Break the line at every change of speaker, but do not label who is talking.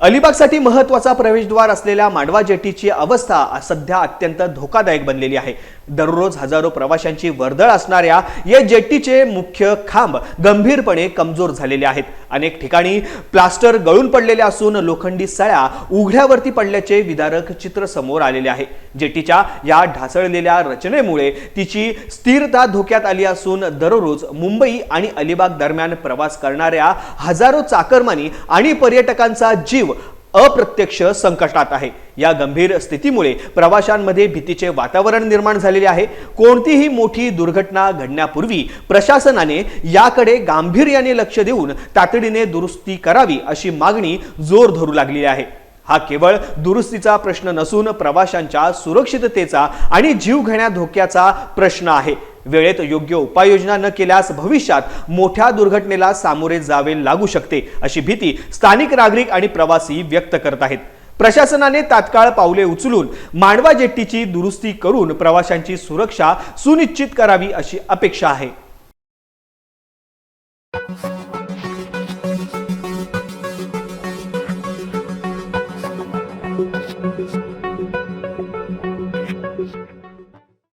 अलिबागसाठी महत्त्वाचा प्रवेशद्वार असलेल्या मांडवा जेटीची अवस्था सध्या अत्यंत धोकादायक बनलेली आहे. दररोज हजारो प्रवाशांची वर्दळ असणाऱ्या या जेटीचे मुख्य खांब गंभीरपणे कमजोर झालेले आहेत. अनेक ठिकाणी प्लास्टर गळून पडलेले असून लोखंडी सळ्या उघड्यावरती पडल्याचे विदारक चित्र समोर आलेले आहे. जेटीच्या या ढासळलेल्या रचनेमुळे तिची स्थिरता धोक्यात आली असून दररोज मुंबई आणि अलिबाग दरम्यान प्रवास करणाऱ्या हजारो चाकरमानी आणि पर्यटकांचा जीव अप्रत्यक्ष संकटात आहे. या गंभीर स्थितीमुळे प्रवाशांमध्ये भीतीचे वातावरण निर्माण झालेले आहे. कोणतीही मोठी दुर्घटना घडण्यापूर्वी प्रशासनाने याकडे गांभीर्याने लक्ष देऊन तातडीने दुरुस्ती करावी अशी मागणी जोर धरू लागली आहे. हा केवळ दुरुस्तीचा प्रश्न नसून प्रवाशांच्या सुरक्षिततेचा आणि जीव घेण्या धोक्याचा प्रश्न आहे. वेळेत योग्य उपाययोजना न केल्यास भविष्यात मोठ्या दुर्घटनेला सामोरे जावे लागू शकते अशी भीती स्थानिक नागरिक आणि प्रवासी व्यक्त करत आहेत. प्रशासनाने तात्काळ पावले उचलून मांडवा जेट्टीची दुरुस्ती करून प्रवाशांची सुरक्षा सुनिश्चित करावी अशी अपेक्षा आहे.